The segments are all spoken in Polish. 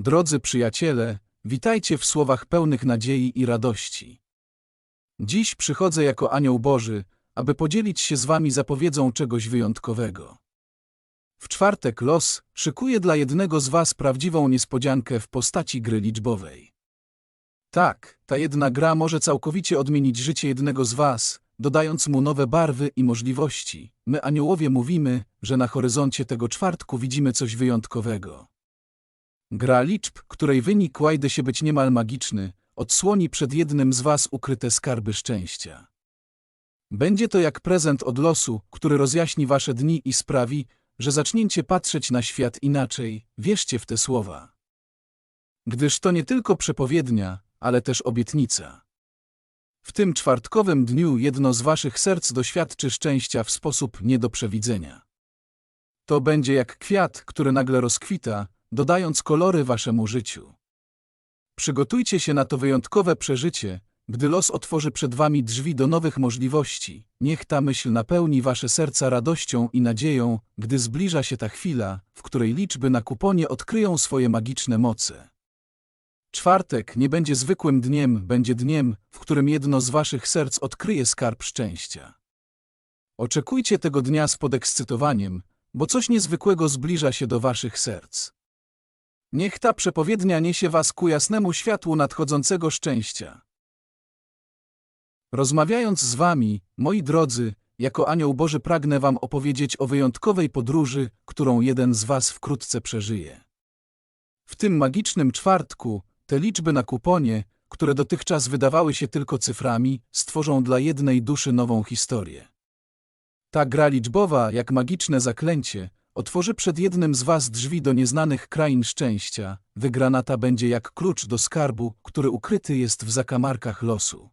Drodzy przyjaciele, witajcie w słowach pełnych nadziei i radości. Dziś przychodzę jako anioł Boży, aby podzielić się z wami zapowiedzą czegoś wyjątkowego. W czwartek los szykuje dla jednego z was prawdziwą niespodziankę w postaci gry liczbowej. Tak, ta jedna gra może całkowicie odmienić życie jednego z was, dodając mu nowe barwy i możliwości. My aniołowie mówimy, że na horyzoncie tego czwartku widzimy coś wyjątkowego. Gra liczb, której wynik łajdy się być niemal magiczny, odsłoni przed jednym z was ukryte skarby szczęścia. Będzie to jak prezent od losu, który rozjaśni wasze dni i sprawi, że zaczniecie patrzeć na świat inaczej, wierzcie w te słowa. Gdyż to nie tylko przepowiednia, ale też obietnica. W tym czwartkowym dniu jedno z waszych serc doświadczy szczęścia w sposób nie do przewidzenia. To będzie jak kwiat, który nagle rozkwita, dodając kolory waszemu życiu. Przygotujcie się na to wyjątkowe przeżycie, gdy los otworzy przed wami drzwi do nowych możliwości. Niech ta myśl napełni wasze serca radością i nadzieją, gdy zbliża się ta chwila, w której liczby na kuponie odkryją swoje magiczne moce. Czwartek nie będzie zwykłym dniem, będzie dniem, w którym jedno z waszych serc odkryje skarb szczęścia. Oczekujcie tego dnia z podekscytowaniem, bo coś niezwykłego zbliża się do waszych serc. Niech ta przepowiednia niesie was ku jasnemu światłu nadchodzącego szczęścia. Rozmawiając z wami, moi drodzy, jako anioł Boży pragnę wam opowiedzieć o wyjątkowej podróży, którą jeden z was wkrótce przeżyje. W tym magicznym czwartku, te liczby na kuponie, które dotychczas wydawały się tylko cyframi, stworzą dla jednej duszy nową historię. Ta gra liczbowa, jak magiczne zaklęcie, otworzy przed jednym z was drzwi do nieznanych krain szczęścia. Wygrana ta będzie jak klucz do skarbu, który ukryty jest w zakamarkach losu.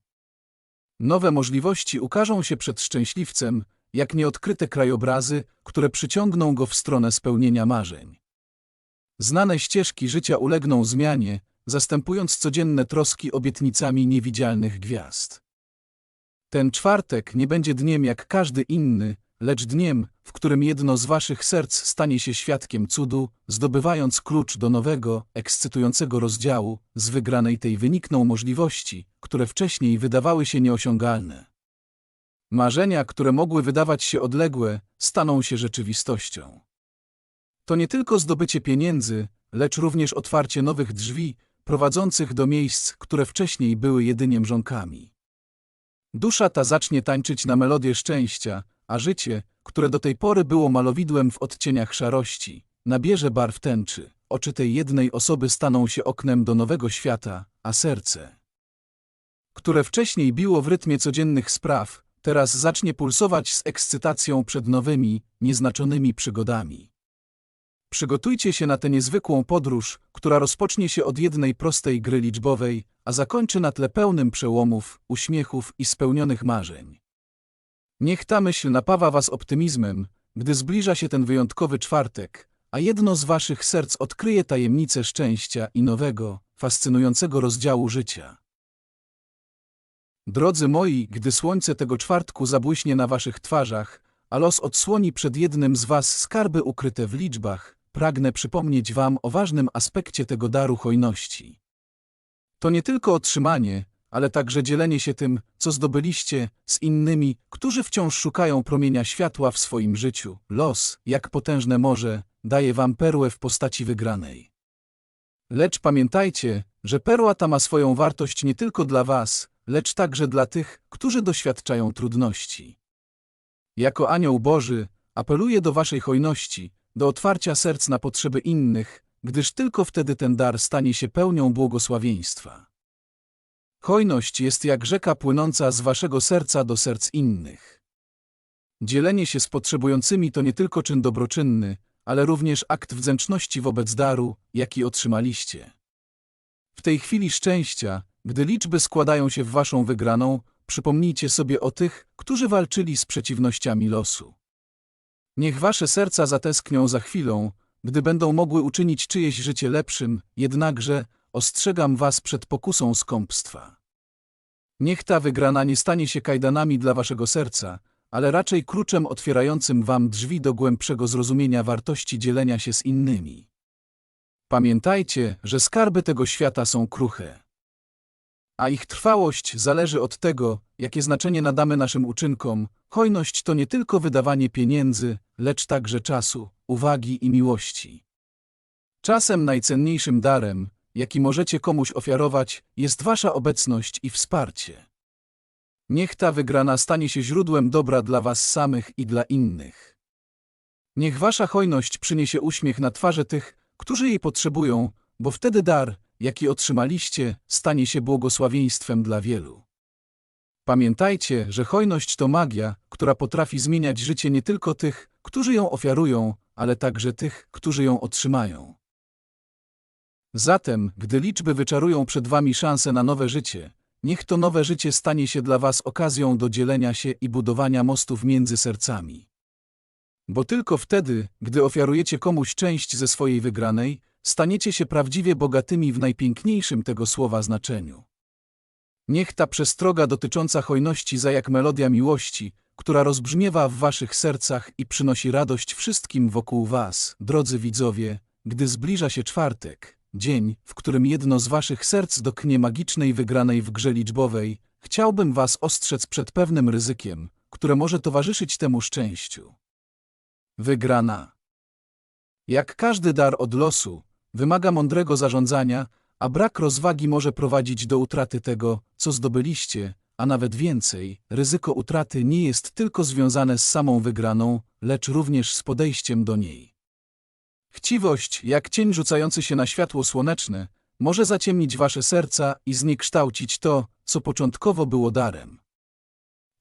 Nowe możliwości ukażą się przed szczęśliwcem, jak nieodkryte krajobrazy, które przyciągną go w stronę spełnienia marzeń. Znane ścieżki życia ulegną zmianie, zastępując codzienne troski obietnicami niewidzialnych gwiazd. Ten czwartek nie będzie dniem jak każdy inny, lecz dniem, w którym jedno z waszych serc stanie się świadkiem cudu, zdobywając klucz do nowego, ekscytującego rozdziału, z wygranej tej wynikną możliwości, które wcześniej wydawały się nieosiągalne. Marzenia, które mogły wydawać się odległe, staną się rzeczywistością. To nie tylko zdobycie pieniędzy, lecz również otwarcie nowych drzwi, prowadzących do miejsc, które wcześniej były jedynie mrzonkami. Dusza ta zacznie tańczyć na melodię szczęścia, a życie, które do tej pory było malowidłem w odcieniach szarości, nabierze barw tęczy. Oczy tej jednej osoby staną się oknem do nowego świata, a serce, które wcześniej biło w rytmie codziennych spraw, teraz zacznie pulsować z ekscytacją przed nowymi, nieznaczonymi przygodami. Przygotujcie się na tę niezwykłą podróż, która rozpocznie się od jednej prostej gry liczbowej, a zakończy na tle pełnym przełomów, uśmiechów i spełnionych marzeń. Niech ta myśl napawa was optymizmem, gdy zbliża się ten wyjątkowy czwartek, a jedno z waszych serc odkryje tajemnicę szczęścia i nowego, fascynującego rozdziału życia. Drodzy moi, gdy słońce tego czwartku zabłyśnie na waszych twarzach, a los odsłoni przed jednym z was skarby ukryte w liczbach, pragnę przypomnieć wam o ważnym aspekcie tego daru hojności. To nie tylko otrzymanie, ale także dzielenie się tym, co zdobyliście, z innymi, którzy wciąż szukają promienia światła w swoim życiu. Los, jak potężne morze, daje wam perłę w postaci wygranej. Lecz pamiętajcie, że perła ta ma swoją wartość nie tylko dla was, lecz także dla tych, którzy doświadczają trudności. Jako anioł Boży, apeluję do waszej hojności, do otwarcia serc na potrzeby innych, gdyż tylko wtedy ten dar stanie się pełnią błogosławieństwa. Hojność jest jak rzeka płynąca z waszego serca do serc innych. Dzielenie się z potrzebującymi to nie tylko czyn dobroczynny, ale również akt wdzięczności wobec daru, jaki otrzymaliście. W tej chwili szczęścia, gdy liczby składają się w waszą wygraną, przypomnijcie sobie o tych, którzy walczyli z przeciwnościami losu. Niech wasze serca zatęsknią za chwilą, gdy będą mogły uczynić czyjeś życie lepszym, jednakże ostrzegam was przed pokusą skąpstwa. Niech ta wygrana nie stanie się kajdanami dla waszego serca, ale raczej kluczem otwierającym wam drzwi do głębszego zrozumienia wartości dzielenia się z innymi. Pamiętajcie, że skarby tego świata są kruche. A ich trwałość zależy od tego, jakie znaczenie nadamy naszym uczynkom. Hojność to nie tylko wydawanie pieniędzy, lecz także czasu, uwagi i miłości. Czasem najcenniejszym darem, jaki możecie komuś ofiarować, jest wasza obecność i wsparcie. Niech ta wygrana stanie się źródłem dobra dla was samych i dla innych. Niech wasza hojność przyniesie uśmiech na twarze tych, którzy jej potrzebują, bo wtedy dar, jaki otrzymaliście, stanie się błogosławieństwem dla wielu. Pamiętajcie, że hojność to magia, która potrafi zmieniać życie nie tylko tych, którzy ją ofiarują, ale także tych, którzy ją otrzymają. Zatem, gdy liczby wyczarują przed wami szansę na nowe życie, niech to nowe życie stanie się dla was okazją do dzielenia się i budowania mostów między sercami. Bo tylko wtedy, gdy ofiarujecie komuś część ze swojej wygranej, staniecie się prawdziwie bogatymi w najpiękniejszym tego słowa znaczeniu. Niech ta przestroga dotycząca hojności za jak melodia miłości, która rozbrzmiewa w waszych sercach i przynosi radość wszystkim wokół was, drodzy widzowie, gdy zbliża się czwartek, dzień, w którym jedno z waszych serc doknie magicznej wygranej w grze liczbowej, chciałbym was ostrzec przed pewnym ryzykiem, które może towarzyszyć temu szczęściu. Wygrana. Jak każdy dar od losu, wymaga mądrego zarządzania, a brak rozwagi może prowadzić do utraty tego, co zdobyliście, a nawet więcej, ryzyko utraty nie jest tylko związane z samą wygraną, lecz również z podejściem do niej. Chciwość, jak cień rzucający się na światło słoneczne, może zaciemnić wasze serca i zniekształcić to, co początkowo było darem.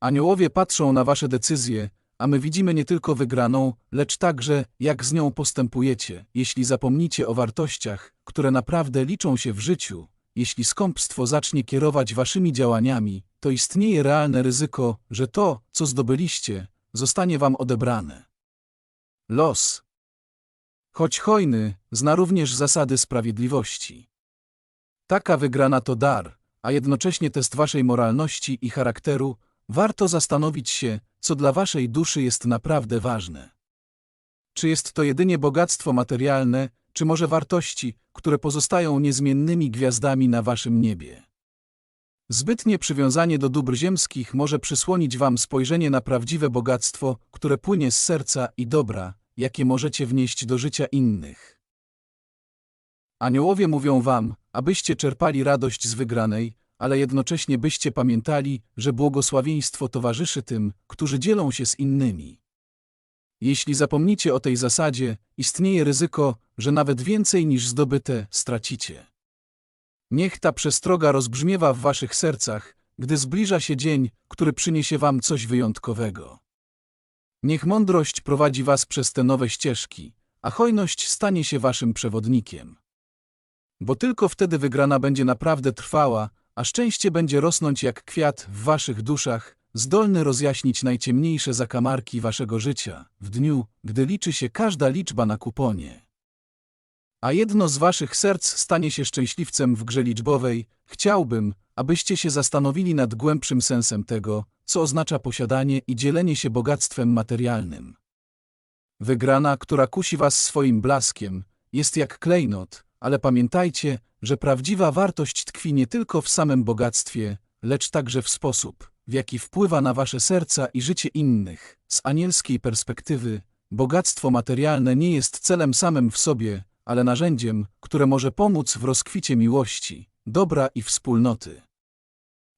Aniołowie patrzą na wasze decyzje, a my widzimy nie tylko wygraną, lecz także, jak z nią postępujecie, jeśli zapomnicie o wartościach, które naprawdę liczą się w życiu. Jeśli skąpstwo zacznie kierować waszymi działaniami, to istnieje realne ryzyko, że to, co zdobyliście, zostanie wam odebrane. Los. Choć hojny, zna również zasady sprawiedliwości. Taka wygrana to dar, a jednocześnie test waszej moralności i charakteru, warto zastanowić się, co dla waszej duszy jest naprawdę ważne. Czy jest to jedynie bogactwo materialne, czy może wartości, które pozostają niezmiennymi gwiazdami na waszym niebie? Zbytnie przywiązanie do dóbr ziemskich może przysłonić wam spojrzenie na prawdziwe bogactwo, które płynie z serca i dobra, jakie możecie wnieść do życia innych. Aniołowie mówią wam, abyście czerpali radość z wygranej, ale jednocześnie byście pamiętali, że błogosławieństwo towarzyszy tym, którzy dzielą się z innymi. Jeśli zapomnicie o tej zasadzie, istnieje ryzyko, że nawet więcej niż zdobyte stracicie. Niech ta przestroga rozbrzmiewa w waszych sercach, gdy zbliża się dzień, który przyniesie wam coś wyjątkowego. Niech mądrość prowadzi was przez te nowe ścieżki, a hojność stanie się waszym przewodnikiem. Bo tylko wtedy wygrana będzie naprawdę trwała, a szczęście będzie rosnąć jak kwiat w waszych duszach, zdolny rozjaśnić najciemniejsze zakamarki waszego życia, w dniu, gdy liczy się każda liczba na kuponie. A jedno z waszych serc stanie się szczęśliwcem w grze liczbowej, chciałbym, abyście się zastanowili nad głębszym sensem tego, co oznacza posiadanie i dzielenie się bogactwem materialnym. Wygrana, która kusi was swoim blaskiem, jest jak klejnot, ale pamiętajcie, że prawdziwa wartość tkwi nie tylko w samym bogactwie, lecz także w sposób, w jaki wpływa na wasze serca i życie innych. Z anielskiej perspektywy, bogactwo materialne nie jest celem samym w sobie, ale narzędziem, które może pomóc w rozkwicie miłości, dobra i wspólnoty.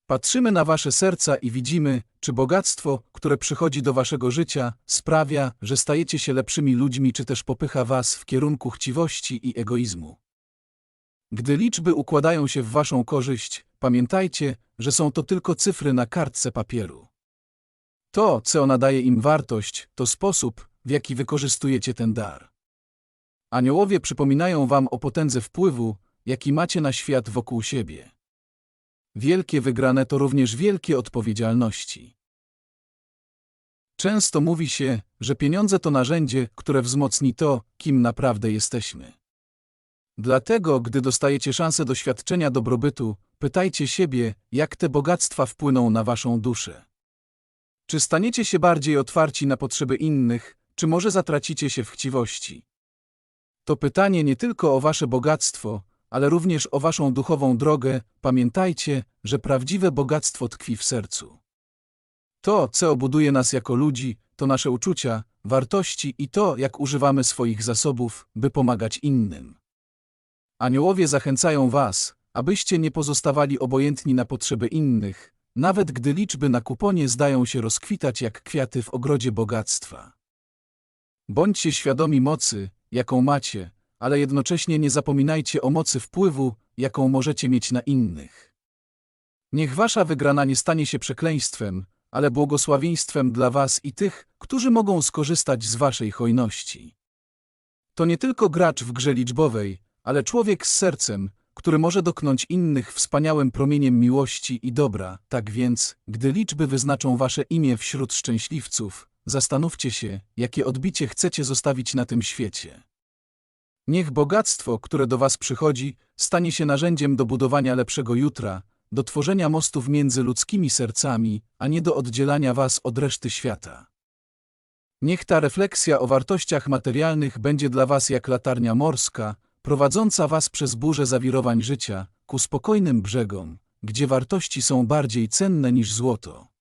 Patrzymy na wasze serca i widzimy, czy bogactwo, które przychodzi do waszego życia, sprawia, że stajecie się lepszymi ludźmi, czy też popycha was w kierunku chciwości i egoizmu. Gdy liczby układają się w waszą korzyść, pamiętajcie, że są to tylko cyfry na kartce papieru. To, co nadaje im wartość, to sposób, w jaki wykorzystujecie ten dar. Aniołowie przypominają wam o potędze wpływu, jaki macie na świat wokół siebie. Wielkie wygrane to również wielkie odpowiedzialności. Często mówi się, że pieniądze to narzędzie, które wzmocni to, kim naprawdę jesteśmy. Dlatego, gdy dostajecie szansę doświadczenia dobrobytu, pytajcie siebie, jak te bogactwa wpłyną na waszą duszę. Czy staniecie się bardziej otwarci na potrzeby innych, czy może zatracicie się w chciwości? To pytanie nie tylko o wasze bogactwo, ale również o waszą duchową drogę. Pamiętajcie, że prawdziwe bogactwo tkwi w sercu. To, co buduje nas jako ludzi, to nasze uczucia, wartości i to, jak używamy swoich zasobów, by pomagać innym. Aniołowie zachęcają was, abyście nie pozostawali obojętni na potrzeby innych, nawet gdy liczby na kuponie zdają się rozkwitać jak kwiaty w ogrodzie bogactwa. Bądźcie świadomi mocy, jaką macie, ale jednocześnie nie zapominajcie o mocy wpływu, jaką możecie mieć na innych. Niech wasza wygrana nie stanie się przekleństwem, ale błogosławieństwem dla was i tych, którzy mogą skorzystać z waszej hojności. To nie tylko gracz w grze liczbowej, ale człowiek z sercem, który może doknąć innych wspaniałym promieniem miłości i dobra. Tak więc, gdy liczby wyznaczą wasze imię wśród szczęśliwców, zastanówcie się, jakie odbicie chcecie zostawić na tym świecie. Niech bogactwo, które do was przychodzi, stanie się narzędziem do budowania lepszego jutra, do tworzenia mostów między ludzkimi sercami, a nie do oddzielania was od reszty świata. Niech ta refleksja o wartościach materialnych będzie dla was jak latarnia morska, prowadząca was przez burzę zawirowań życia, ku spokojnym brzegom, gdzie wartości są bardziej cenne niż złoto.